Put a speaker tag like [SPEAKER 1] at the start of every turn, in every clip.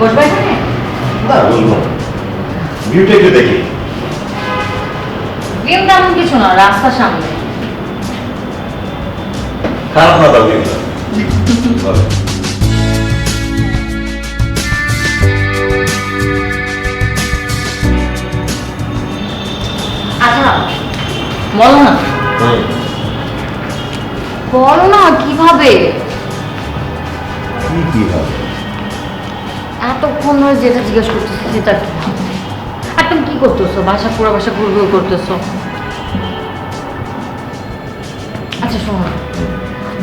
[SPEAKER 1] বসবে এখানে?
[SPEAKER 2] না বলব না ভিউটা একটু দেখি।
[SPEAKER 1] ভিউ তেমন কিছু না রাস্তার সামনে।
[SPEAKER 2] খারাপ না ভিউটা
[SPEAKER 1] আচ্ছা বলো না।
[SPEAKER 2] হুম।
[SPEAKER 1] বলো না কীভাবে?
[SPEAKER 2] কি কি হবে
[SPEAKER 1] এতক্ষণ ধরে যেটা জিজ্ঞেস করতেছি সেটা কি? একদম কি করতেছো? বাসা পুরো বাসা ঘুর ঘুর করতেছো? আচ্ছা শোনো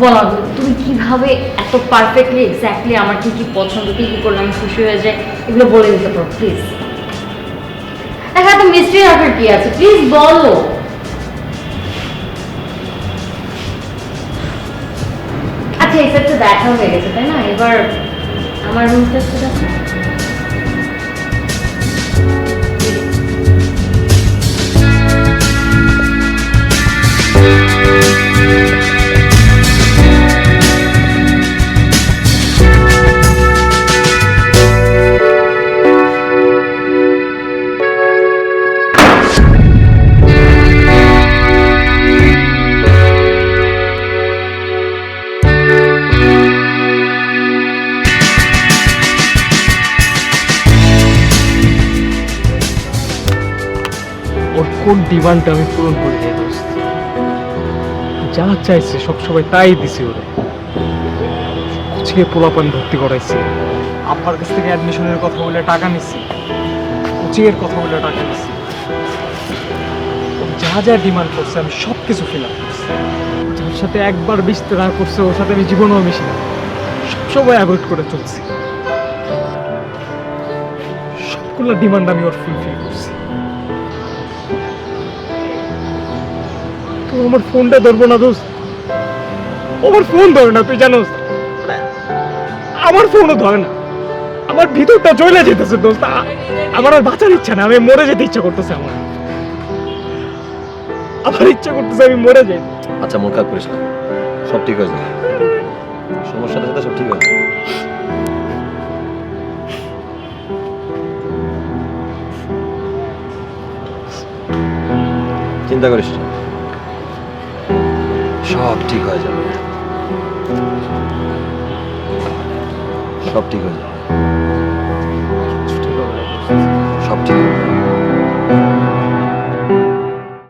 [SPEAKER 1] বলো, তুমি কীভাবে এত পারফেক্টলি এক্স্যাক্টলি আমার কি কি পছন্দ, কি কি করলে আমি খুশি হয়ে যাই, এগুলো বলে দিতে পারো প্লিজ দেখা এত মিস্ট্রি রাখার কি আছে। প্লিজ বলো। আচ্ছা এই সেটটা দেখা হয়ে গেছে, তাই না? এবার আমার রুমটা একটু
[SPEAKER 3] ওর কোন ডিমান্ডটা আমি পূরণ করে দিই দোস্ত যা চাইছে সবসময় তাই দিছি ওরে। কুচিয়ে পোলাপান ভর্তি করাইছি। আব্বার কাছ থেকে অ্যাডমিশনের কথা বলে টাকা নিচ্ছি কোচিংয়ের কথা বলে টাকা নিচ্ছি যা যা ডিমান্ড করছে আমি সব কিছু ফিল আপ করছি। যার সাথে একবার মিশতে না করছে, ওর সাথে আমি জীবনেও মিশি না। সবসময় অ্যাভয়েড করে চলছি। সবগুলো ডিমান্ড আমি ওর ফুলফিল করছি। আমার ফোনটা ধরবো না দোস্ত। আমার ফোন ধরে না, তুই জানোস? আমার ফোনও ধরে না। আমার ভিতরটা চলে যেতেছে দোস্ত। আমার আর বাঁচার ইচ্ছা না আমি মরে যেতে ইচ্ছা করতেছে আমার। আমার ইচ্ছা করতেছে আমি মরে যাই।
[SPEAKER 2] আচ্ছা মন খারাপ করিস না। সব ঠিক হয়ে যাবে। সমস্যার সাথে সব ঠিক হয়ে যাবে। চিন্তা করিস না। সব ঠিক হয়ে যাবে সব ঠিক হয়ে যাবে